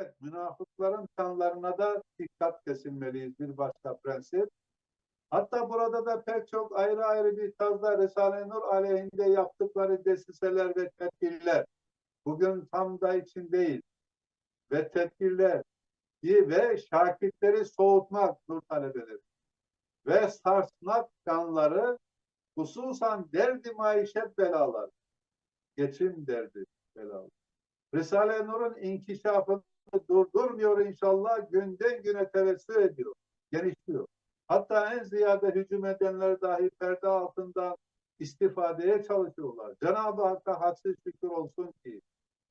Evet, münafıkların kanlarına da dikkat kesilmeliyiz bir başka prensip. Hatta burada da pek çok ayrı ayrı bir tarzda Risale-i Nur aleyhinde yaptıkları desiseler ve tedbirler bugün tam da için değil ve tedbirler ve şakirtleri soğutmak nur talebeleri ve sarsmak kanları hususan derdi maişet belaları geçim derdi belaları. Risale-i Nur'un inkişafını durdurmuyor inşallah günden güne tevessül ediyor, genişliyor. Hatta en ziyade hücum edenler dahi perde altından istifadeye çalışıyorlar. Cenab-ı Hakk'a hadsiz şükür olsun ki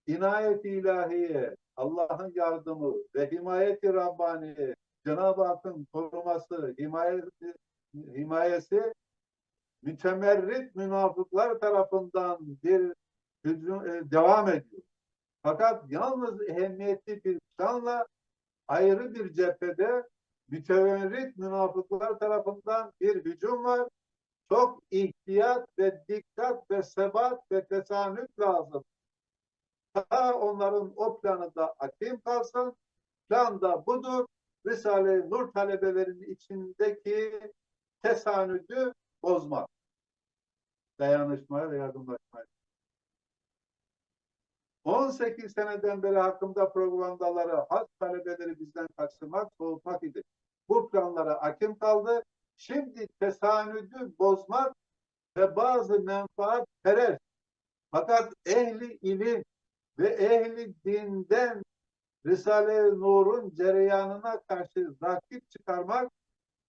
inayet ilahiye, Allah'ın yardımı ve himayeti Rabbaniye, Cenab-ı Hakk'ın koruması, himayesi, himayesi mütemerrit münafıklar tarafından bir hücum, e, devam ediyor. Fakat yalnız ehemmiyetli bir planla ayrı bir cephede mütemerrit münafıklar tarafından bir hücum var. Çok ihtiyat ve dikkat ve sebat ve tesanüt lazım. Ta onların o planı da akim kalsın. Plan da budur. Risale-i Nur talebelerinin içindeki tesanüdü bozmak. Dayanışmaya ve yardımlaşmaya. 18 seneden beri hakkımda propagandaları, has talebeleri bizden kaçırmak, soğutmak idi. Bu planlara akim kaldı. Şimdi tesanüdü bozmak ve bazı menfaat perest. Fakat ehli ilim ve ehli dinden Risale-i Nur'un cereyanına karşı rakip çıkarmak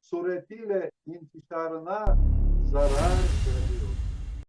suretiyle intişarına zarar.